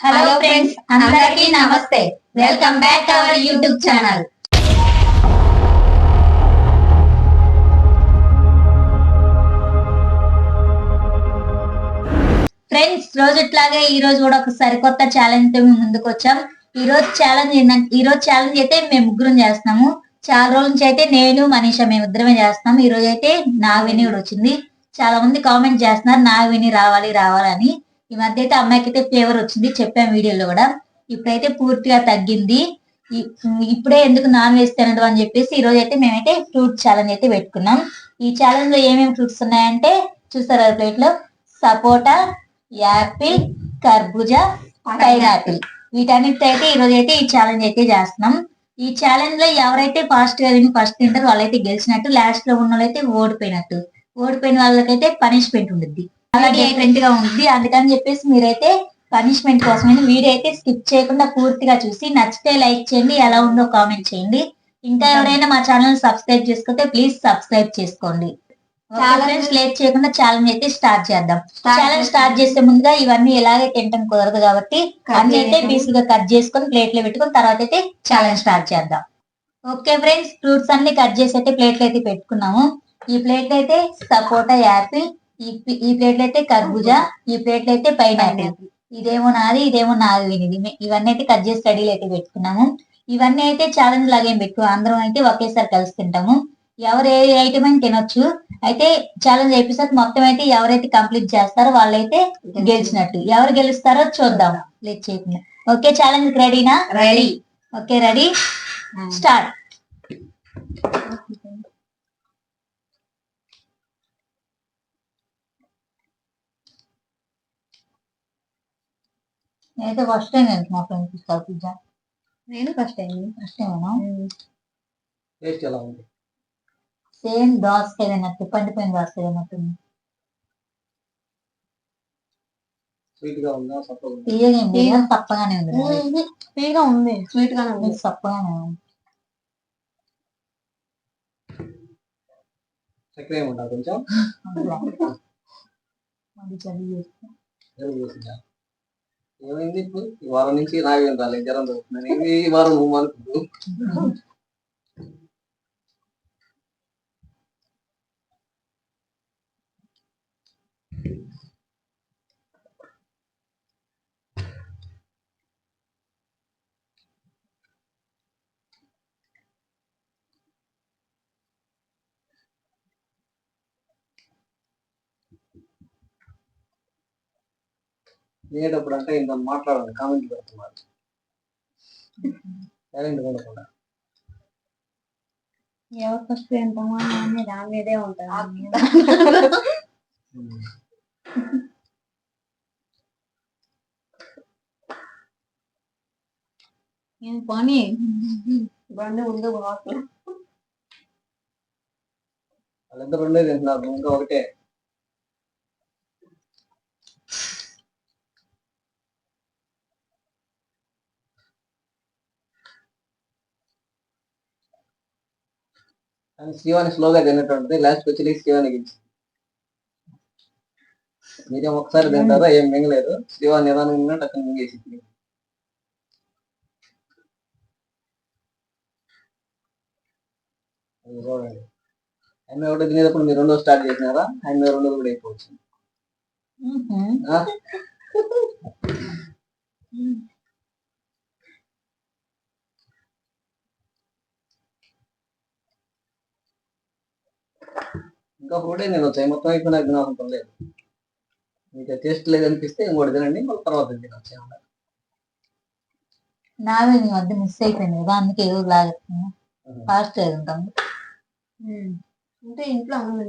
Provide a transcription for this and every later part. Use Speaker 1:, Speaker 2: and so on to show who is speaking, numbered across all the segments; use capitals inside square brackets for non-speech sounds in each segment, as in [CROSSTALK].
Speaker 1: Hello friends అందరికీ నమస్తే. Welcome back to our YouTube channel friends రోజుట్లాగే ఈ రోజు కూడా ఒక సరికొత్త ఛాలెంజ్తో మేము ముందుకు వచ్చాం. ఈ రోజు ఛాలెంజ్ ఈ రోజు ఛాలెంజ్ అయితే మేము ముగ్గురం చేస్తున్నాము. చాలా రోజుల నుంచి అయితే నేను మనీషా మేము ఇద్దరమే చేస్తున్నాం. ఈ రోజు అయితే నాగవిని కూడా వచ్చింది. చాలా మంది కామెంట్ చేస్తున్నారు నాగవిని రావాలి రావాలని. ఈ మధ్య అయితే అమ్మాయికి అయితే ఫేవర్ వచ్చింది చెప్పాం వీడియోలో కూడా. ఇప్పుడైతే పూర్తిగా తగ్గింది. ఇప్పుడే ఎందుకు నాన్ వెజ్ తినడం అని చెప్పేసి ఈ రోజు అయితే మేమైతే ఫ్రూట్ ఛాలెంజ్ అయితే పెట్టుకున్నాం. ఈ ఛాలెంజ్లో ఏమేమి ఫ్రూట్స్ ఉన్నాయంటే చూసారా ప్లేట్లో? సపోటా యాపిల్ కర్బూజా పైనాపిల్. వీటన్నిటితో అయితే ఈ రోజు అయితే ఈ ఛాలెంజ్ అయితే చేస్తున్నాం. ఈ ఛాలెంజ్లో ఎవరైతే ఫాస్ట్గా విని ఫస్ట్ తింటారో వాళ్ళైతే గెలిచినట్టు లాస్ట్లో ఉన్న వాళ్ళైతే ఓడిపోయినట్టు. ఓడిపోయిన వాళ్ళకైతే పనిష్మెంట్ ఉంటుంది చాలా డిఫరెంట్గా ఉంటుంది అందుకని చెప్పేసి మీరైతే పనిష్మెంట్ కోసమైనా వీడియో అయితే స్కిప్ చేయకుండా పూర్తిగా చూసి నచ్చితే లైక్ చేయండి ఎలా ఉందో కామెంట్ చేయండి. ఇంకా ఎవరైనా మా ఛానల్ సబ్స్క్రైబ్ చేసుకోతే ప్లీజ్ సబ్స్క్రైబ్ చేసుకోండి. చాలా ఫ్రెండ్స్ లేట్ చేయకుండా ఛాలెంజ్ అయితే స్టార్ట్ చేద్దాం. ఛాలెంజ్ స్టార్ట్ చేసే ముందుగా ఇవన్నీ ఎలాగే తింటాం కుదరదు కాబట్టి అన్ని అయితే పీసులుగా కట్ చేసుకొని ప్లేట్లో పెట్టుకొని తర్వాత అయితే ఛాలెంజ్ స్టార్ట్ చేద్దాం. ఓకే ఫ్రెండ్స్ ఫ్రూట్స్ అన్ని కట్ చేసి అయితే ప్లేట్లు అయితే పెట్టుకున్నాము. ఈ ప్లేట్ అయితే సపోటా యాపిల్ ఈ ప్లేట్లు అయితే కర్బూజా ఈ ప్లేట్లు అయితే పైనాపిల్. ఇదేమో నాది ఇదేమో నాది వినిది. ఇవన్నీ అయితే కట్ చేసి రెడీలు అయితే పెట్టుకున్నాము. ఇవన్నీ అయితే ఛాలెంజ్ లాగేం పెట్టు అందరం అయితే ఒకేసారి కలిసి తింటాము. ఎవరు ఏ ఐటమ్ అని తినొచ్చు. అయితే ఛాలెంజ్ అయిపోయి మొత్తం అయితే ఎవరైతే కంప్లీట్ చేస్తారో వాళ్ళైతే గెలిచినట్టు. ఎవరు గెలుస్తారో చూద్దాం. లేట్ చేయకుండా ఓకే ఛాలెంజ్ రెడీనా
Speaker 2: రెడీ
Speaker 1: ఓకే రెడీ స్టార్ట్ నేనైతే ఫస్ట్ టైం వెళ్తున్నా ఫ్రెండ్స్ ఇస్తారు పిజ్జా
Speaker 2: నేను ఫస్ట్ అయింది
Speaker 1: ఫస్ట్ టైం
Speaker 3: టేస్ట్ ఎలా ఉంది?
Speaker 1: సేమ్ దోసకాయ తిన్నట్టు పండిపోయిన దోసకాయ తిన్నట్టుంది
Speaker 3: స్వీట్గా ఉందా
Speaker 1: తీయగా తప్పగానే ఉంది
Speaker 2: ఫ్రీగా ఉంది స్వీట్ గానే ఉంది.
Speaker 1: తప్పగానే ఉంది.
Speaker 3: చక్కెర ఏముంటా కొంచెం [LAUGHS]
Speaker 1: అది చదివి చేస్తా.
Speaker 3: జలుబు చేసిందా ఏమైంది ఇప్పుడు? ఈ వారం నుంచి నాకేం రాలేదు జ్వరం తగ్గుతున్నాను ఈ వారం నువ్వు అనుకుంటూ తినేటప్పుడు అంటే ఇంకా మాట్లాడాలి కామెంట్ పెడుతున్నారు సైలెంట్ ఉండకుండా.
Speaker 2: ఎవరు ఫస్ట్ తింటామా అని దాని మీదే ఉంటాను. నేను పని? బండి బాగా
Speaker 3: వాళ్ళిద్దరు ఇంకా ఒకటే. కానీ శ్రీవాణి స్లోగా తిన్నట్టు లాస్ట్ వచ్చి గెలిచి మీరేం ఒకసారి తింటారా ఏం మింగలేదు. శ్రీవాణి నిదానం తిన్నట్టు అక్కడ మింగేసి ఆయన ఒకటి తినేటప్పుడు మీరు రెండో స్టార్ట్ చేసినారా? ఆయన రెండోది కూడా అయిపోవచ్చు. ఇంకా ఫ్రూటే నేను వచ్చాయి మొత్తం అయిపోయినా తినాలనుకోం లేదు మీకు టేస్ట్ లేదనిపిస్తే ఇంకోటి తినండి మళ్ళీ తర్వాత తినొచ్చు ఏమన్నా.
Speaker 1: నావే నీ వద్ద మిస్ అయిపోయింది కదా అందుకే ఏదో లాగుతుంది
Speaker 3: ఉహు.
Speaker 1: ఫాస్ట్ ఉంటాం
Speaker 2: అంటే ఇంట్లో అమ్మ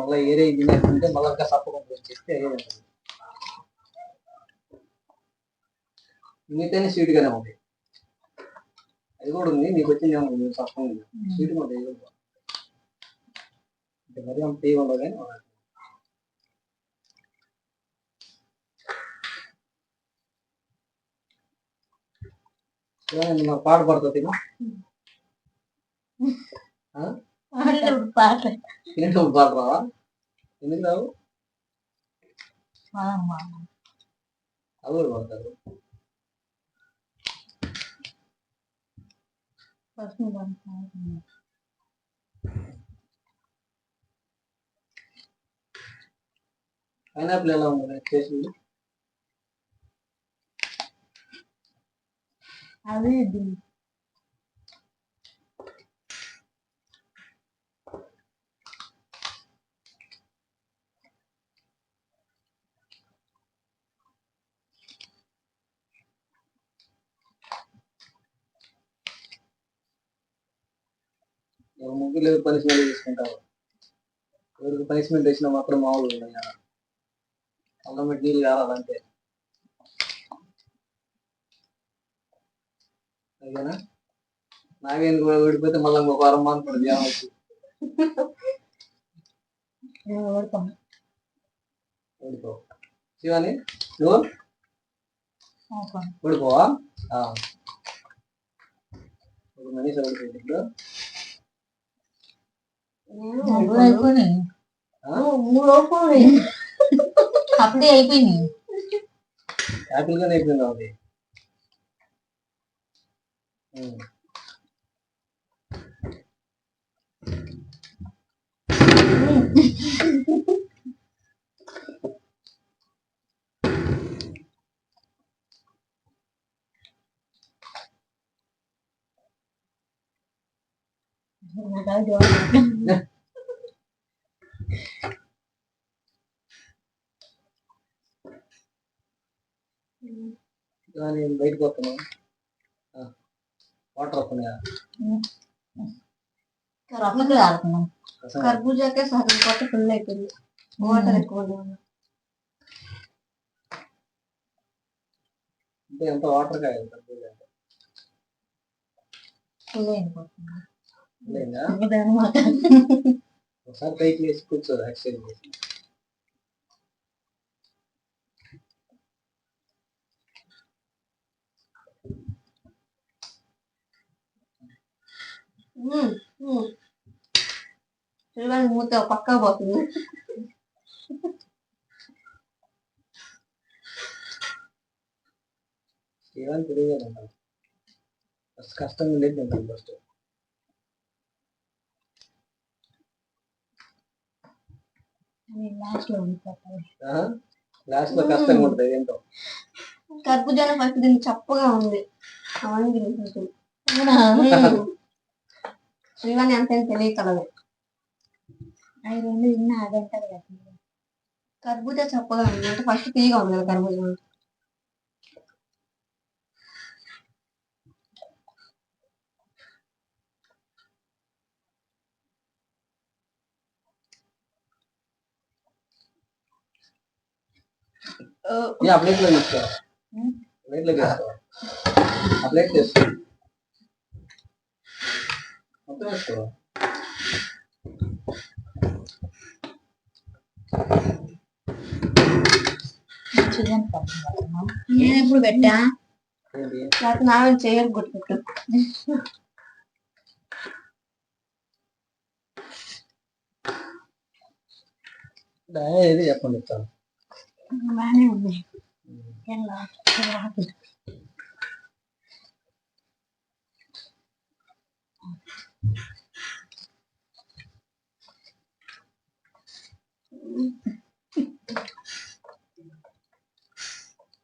Speaker 3: మళ్ళీ ఏరే ఇంజనీర్ ఉంటే మళ్ళీ ఇంకా సప్పకుండా ఉంటుంది. మిగతానే స్వీట్ గానే ఉంది అది కూడా ఉంది నీకు వచ్చింది ఏమో ఉంది స్వీట్ కూడా ఇది కూడా. మరి అంత ఉండదు కానీ పాట పడుతుంది
Speaker 1: పాట
Speaker 3: తినేటప్పుడు పాట రావా ఎందుకు రావు అవి కూడా పడతారు పైనాపిల్ ఎలా ఉంది? టేస్ట్
Speaker 1: అది
Speaker 3: ముగ్గురు పనిష్మెంట్ తీసుకుంటారు ఎవరికి పనిష్మెంట్ వేసినా మాత్రం మామూలు ఉన్నాయి అల్లం పెట్టి నీళ్ళు కావాలంటే. ఓకేనా నాగేంద్ర కూడా ఓడిపోతే మళ్ళీ ఇంకొక వారం ధ్యానం వచ్చి ఓడిపో శివాని నువ్వు? ఓడిపోవా ఆ. ఒక మనిషి ఓడిపోయింది ఇప్పుడు.
Speaker 1: అయిపోయినాయి
Speaker 2: మూడు ఓపెన్
Speaker 1: అప్పుడే అయిపోయినాయి
Speaker 3: యాపిల్ గానే అయిపోయిందా ఉమ్. ఇలా నేను బయటకు వస్తున్నాను వాటర్ వస్తున్నాయా?
Speaker 2: కర్బూజాకే సగం కొత్త ఫుల్ అయిపోయింది. వాటర్ ఎక్కువ
Speaker 3: ఎంత వాటర్ కాయాలి? కర్బూజా
Speaker 1: ఫుల్ అయిపోతుంది
Speaker 3: ఒకసారి పైకి వేసి కూర్చో ఎక్సర్సైజ్ చేసి
Speaker 2: ఉమ్, ఉమ్. చూడండి మూత పక్కా పోతుంది
Speaker 3: శ్రీవాన్ తిరిగి తింటాను ఫస్ట్ కష్టంగా ఉండేది తింటాను ఫస్ట్
Speaker 1: లాస్ట్లో ఉండిపోతాయి
Speaker 3: లాస్ట్లో కష్టంగా ఉంటుంది ఏంటో?
Speaker 2: దీన్ని చప్పగా ఉంది. అవన్నీ అంత తెలియకలదు.
Speaker 1: అవి రెండు తిన్నా అదంతా కదా.
Speaker 2: కర్బూజా చప్పగా ఉంది. అంటే ఫస్ట్ తీగా ఉంది కదా కర్బూజా.
Speaker 3: ఏ ఆ ప్లేట్లో తీసుకో ప్లేట్లో తీసుకో ఆ ప్లేట్ తీసుకో మొత్తం వేసుకో
Speaker 1: చికెన్ పడుతున్నాం
Speaker 2: నేను ఎప్పుడు పెట్టా
Speaker 3: ఏంటి
Speaker 2: లేకపోతే నాన్న చేయరు కొట్టుకుంటూ
Speaker 3: డా, ఏది చెప్పండి ఇస్తాను
Speaker 1: బాగానే ఉంది. లాస్ట్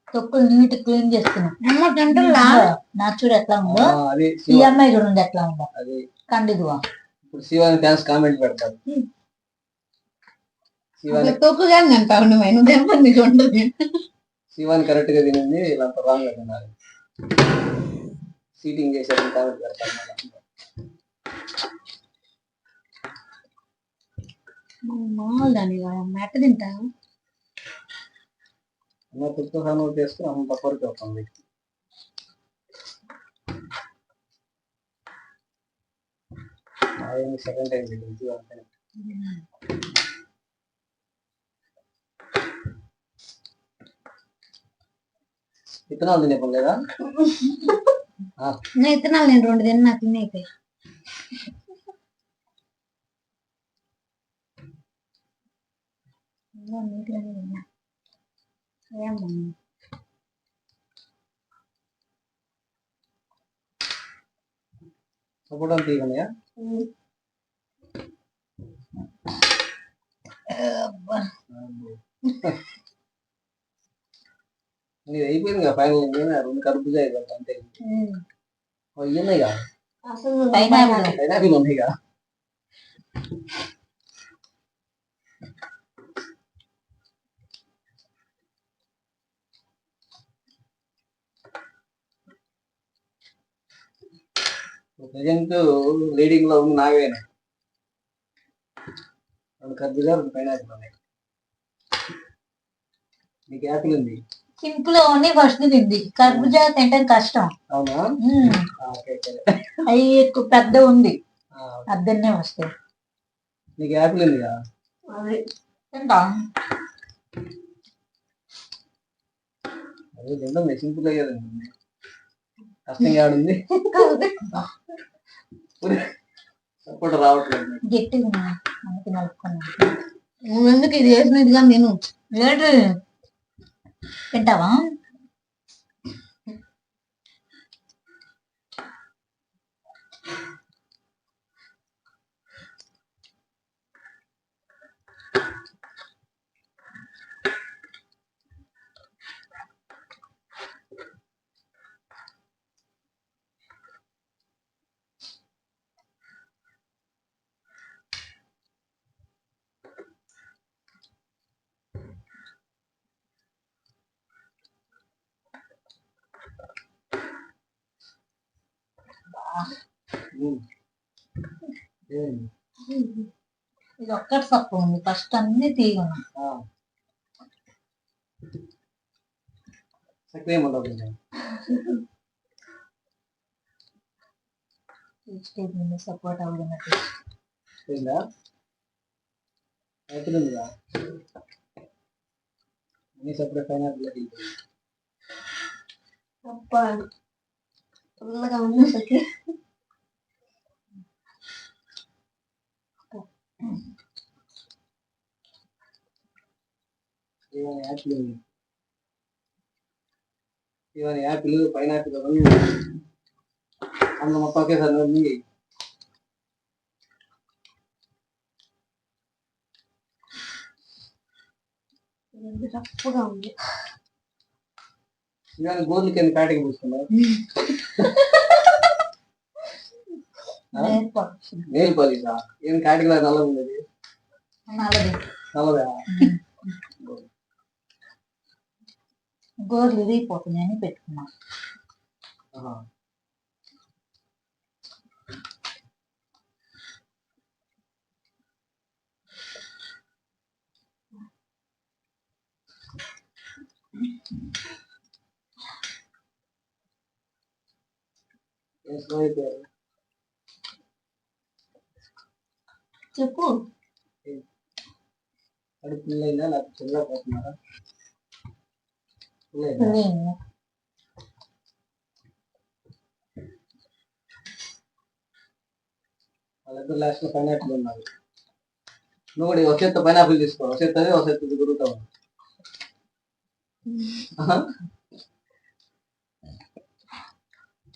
Speaker 1: తొక్కులు నీట్ క్లీన్ చేస్తున్నాం నా చూడు ఎట్లా ఉందో.
Speaker 3: అది
Speaker 1: ఈ అమ్మాయి చూడండి ఎట్లా ఉందో.
Speaker 3: అది
Speaker 1: కండిదువా
Speaker 3: ఇప్పుడు శివాని ఫ్యాన్స్ కామెంట్ పెడతారు
Speaker 2: తూకుగానే అంటావు నేను దెబ్బని ఉండదు
Speaker 3: శివాని కరెక్ట్గా తినండి ఇలా రాంగ్గా తినాలి. సీటింగ్ చేసేది
Speaker 2: మామూలు దాన్ని మెట్ట తింటావు
Speaker 3: అమ్మ తుప్పు హాను చేస్తే అమ్మ పక్కరికి అవుతుంది సెకండ్ టైం అంతే విత్తనాలు తినే పని లేదా
Speaker 2: నేను ఇత్తనాలు నేను రెండు తిన్నా తినేకి
Speaker 3: సపోర్ట్ అంత తీయగలయా నీది అయిపోయింది కదా ఫైనల్ నేను రెండు కర్బూజా అంతే. కదా
Speaker 2: అసలు
Speaker 1: పైనాపిల్.
Speaker 3: పైనాపిల్ ఉన్నాయి కదా ప్రజెంట్ లీడింగ్లో ఉంది నాగవేనా రెండు కర్బూజా రెండు పైనాపిల్ ఉన్నాయి. నీకు యాపిల్ ఉంది?
Speaker 1: సింపుల్ ఓన్లీ ఫస్ట్ తింది. కర్బూజా తింటే కష్టం. అవి ఎక్కువ పెద్ద ఉంది. అద్దన్నే వస్తాయి.
Speaker 3: నీకు యాపిల్ ఉంది
Speaker 2: అదే
Speaker 1: తింటా.
Speaker 3: అదే సింపుల్ కష్టంగా ఆడుంది. సపోర్ట్ రావట్లేదు
Speaker 1: గట్టిగా నలుపుకున్నా
Speaker 2: ఎందుకు ఇది వేసినది కానీ నేను?
Speaker 1: ఏంటి? తింటావా
Speaker 3: ఉమ్. ఏమైంది?
Speaker 1: ఇది ఒక్కటి తక్కువ ఉంది ఫస్ట్ అన్ని తీగను
Speaker 3: ఆ. చక్కెర ఏమంటావు కొంచెం?
Speaker 1: సపోర్ట్ అవుతున్నట్టు
Speaker 3: పోయిందా యాపిల్ ఉందిగా అన్ని సపరేట్ పైనాపిల్
Speaker 2: అబ్బా పుల్లగా ఉంది అసలుకి
Speaker 3: ఇవన్నీ యాపిల్ ఉంది ఇవన్నీ యాపిల్ పైనాపిల్ అన్న మొత్తం ఒకేసారి ఉంది
Speaker 2: ఇది రప్పుగా ఉంది
Speaker 3: ఇవన్నీ గోర్లకి ఎన్ని కాటికి పూసుకున్నావు
Speaker 1: నేర్ప
Speaker 3: నేల్ పాలిసా ఏం కాటికి నల్లగా ఉంది అది?
Speaker 1: నల్లది
Speaker 3: నల్లదా
Speaker 1: గోర్లు ఇరిగిపోతున్నాయి అని పెట్టుకున్నా
Speaker 3: ఆహా. ఏం
Speaker 2: చెప్పు
Speaker 3: కడుపు full అయిందా లేకపోతే చిన్నగా పోతున్నారా Full అయిందా?
Speaker 1: లేను.
Speaker 3: వాళ్ళిద్దరు లాస్ట్లో పైనాపిల్ ఉన్నారు నువ్వు కూడా ఒక చేత్తో పైనాపిల్ తీసుకో ఒక చేత్తో అది, ఒక చేత్తో ఇది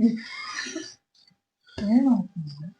Speaker 3: ఉంది. ఏం పర్లేదు కానీ పైనాపిల్ మిగిలింది
Speaker 1: ఏమవుతుంది?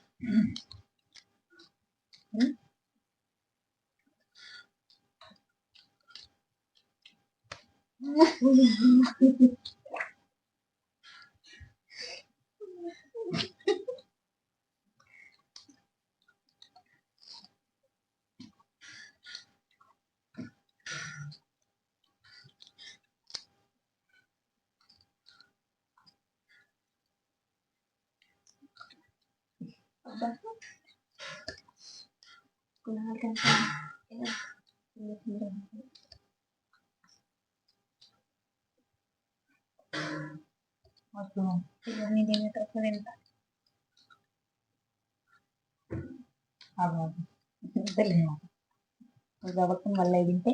Speaker 3: రెండుయా
Speaker 1: నావి
Speaker 3: ఏ
Speaker 2: నువ్వు ఫస్ట్ ముక్కు దుడుచుకొస్తుంది కానీ
Speaker 1: కాబట్టి మళ్ళీ తింటే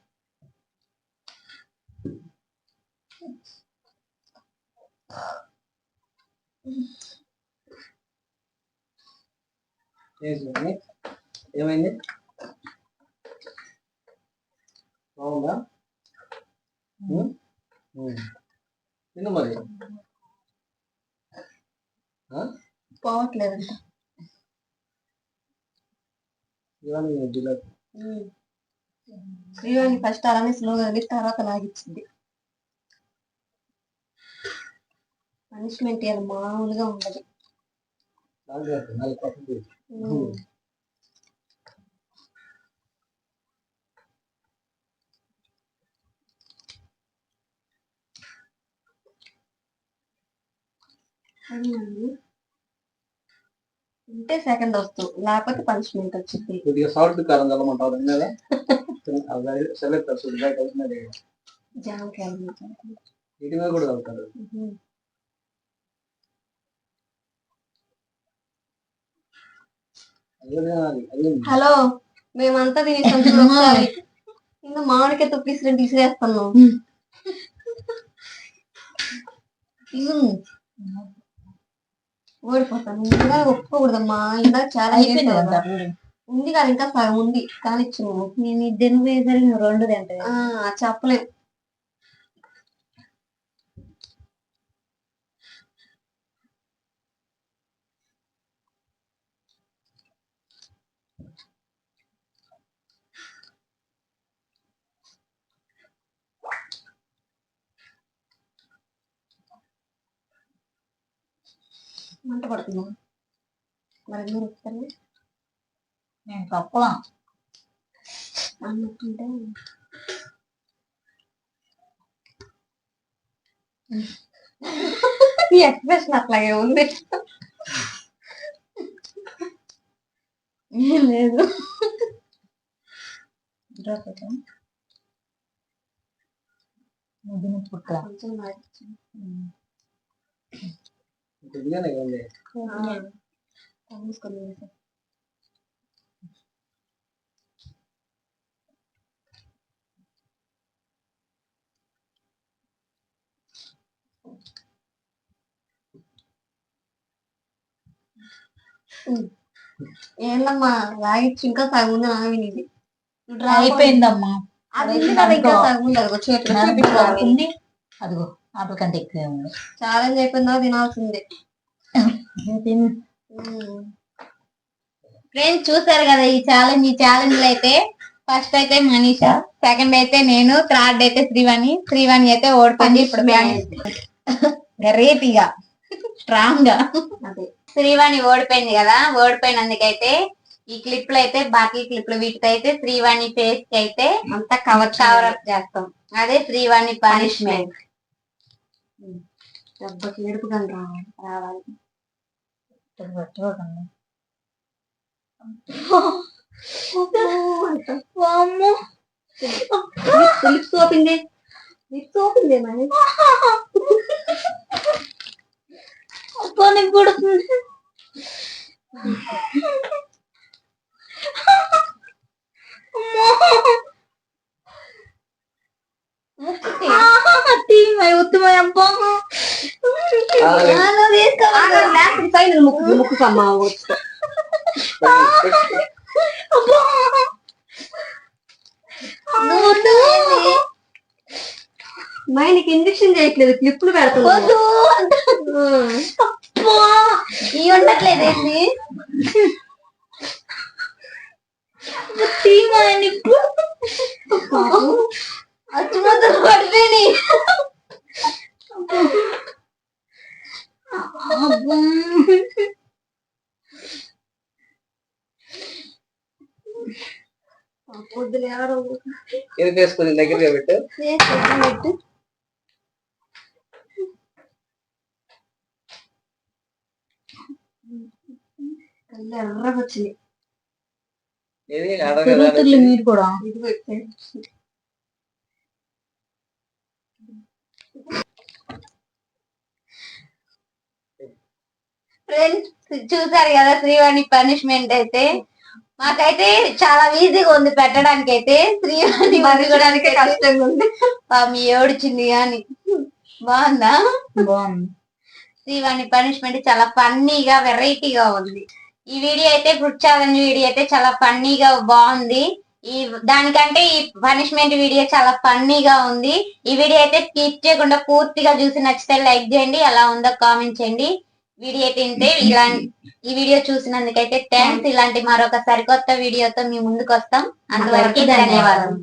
Speaker 3: ఏమైంది? ఏమైంది? బాగుందా. తిను మరి. ఇవాళ.
Speaker 2: శ్రీవాణి ఫస్ట్ అలానే స్లోగా తర్వాత లాగిచ్చింది పనిష్మెంట్ ఇవాళ మామూలుగా ఉండదు. ఉంటే సెకండ్ వస్తూ లేకపోతే పనిష్మెంట్ వచ్చింది
Speaker 3: కొద్దిగా సాల్ట్ కారం చల్లమంటావు దాని మీద? [LAUGHS] సెలెక్ట్ వస్తుంది
Speaker 2: జామకాయలు.
Speaker 3: కూడా చల్లుతారు అదే తినాలి. అదే
Speaker 2: హలో మేమంతా తినేసాం చూడు ఒకసారి ఇంకా మామిడికాయ తొప్పిసినట్టు విసిరేస్తున్నాం ఓడిపోతాను. ఇంకా ఒప్పుకోకూడదమ్మా. ఇంకా చాలా. ఉంది కదా ఇంకా సగం ఉంది. కానిచ్చు నువ్వు
Speaker 1: నేను ఇద్దరు నువ్వు రెండు తింటే
Speaker 2: ఆ మంట పడుతుందా? మరి మీరు చెప్తాను
Speaker 1: నేను కప్పలం
Speaker 2: అన్నట్టుంటే. ఈ ఎక్స్ప్రెషన్ అట్లాగే ఉంది. లేదు.
Speaker 1: పుట్ట
Speaker 2: కొంచెం.
Speaker 3: కొద్దిగానే ఉంది
Speaker 2: ఆ, మూసుకొని వేసేయ్. ఉమ్. ఏందమ్మా లాగిచ్చి ఇంకా సగం ఉంది నావి నీది
Speaker 1: అయిపోయిందమ్మా
Speaker 2: అది ఉంది ఇంకా సగం ఉంది అదిగో చేతిలో
Speaker 4: ఉంది. అదిగో. ఆటల కంటే ఎక్కువే
Speaker 2: ఛాలెంజ్ అయిపోయిందా తినాల్సిందే
Speaker 4: ఫ్రెండ్స్ చూసారు కదా ఈ ఛాలెంజ్ ఈ ఛాలెంజ్ అయితే ఫస్ట్ అయితే మనీష సెకండ్ అయితే నేను థర్డ్ అయితే శ్రీవాణి శ్రీవాణి అయితే ఓడిపోయింది ఇప్పుడు రేపిగా స్ట్రాంగ్గా.
Speaker 2: అదే.
Speaker 4: శ్రీవాణి ఓడిపోయింది కదా ఓడిపోయినందుకైతే ఈ క్లిప్లు అయితే బాకీ క్లిప్లు వీటికి అయితే శ్రీవాణి ఫేస్కి అయితే
Speaker 2: అంతా కవర్
Speaker 4: కవర్ అప్ చేస్తాం. అదే శ్రీవాణి పనిష్మెంట్
Speaker 2: దెబ్బకి ఏడుపుగా రావాలి. రావాలి లిప్స్ ఓపింది లిప్స్ ఓపింది మరి
Speaker 4: పుడుతుంది
Speaker 2: పైన ముక్కు ముక్కు కమ్మా వచ్చి మైండ్కి ఇంజక్షన్ చేయట్లేదు క్లిప్లు పెడతాను
Speaker 4: ఈ ఉండట్లేదు ఏంటి అచ్చుమతులు పడిపోయి
Speaker 2: పొద్దున ఎవరో
Speaker 3: ఇది వేసుకుని దగ్గరగా పెట్టు
Speaker 2: పెట్టు కళ్ళు ఎర్రగా వచ్చింది
Speaker 3: ఇది ఆడ కదా
Speaker 4: మీరు కూడా ఫ్రెండ్స్ చూసారు కదా శ్రీవాణి పనిష్మెంట్ అయితే? మాకైతే చాలా ఈజీగా ఉంది పెట్టడానికి అయితే శ్రీవాణి
Speaker 2: మరగడానికి కష్టంగా ఉంది
Speaker 4: పాపం ఏడుచింది కానీ. బాగుందా? బాగుంది. శ్రీవాణి పనిష్మెంట్ చాలా ఫన్నీగా వెరైటీగా ఉంది. ఈ వీడియో అయితే ఫుడ్ ఛాలెంజ్ వీడియో అయితే చాలా ఫన్నీగా బాగుంది. ఈ దానికంటే ఈ పనిష్మెంట్ వీడియో చాలా ఫన్నీగా ఉంది. ఈ వీడియో అయితే స్కిప్ చేయకుండా పూర్తిగా చూసి నచ్చితే లైక్ చేయండి. ఎలా ఉందో కామెంట్ చేయండి. వీడియో ఇంతే ఇలా ఈ వీడియో చూసినందుకైతే థ్యాంక్స్ ఇలాంటి మరొక సరికొత్త వీడియోతో మీ ముందుకు వస్తాం అంతవరకు ధన్యవాదాలు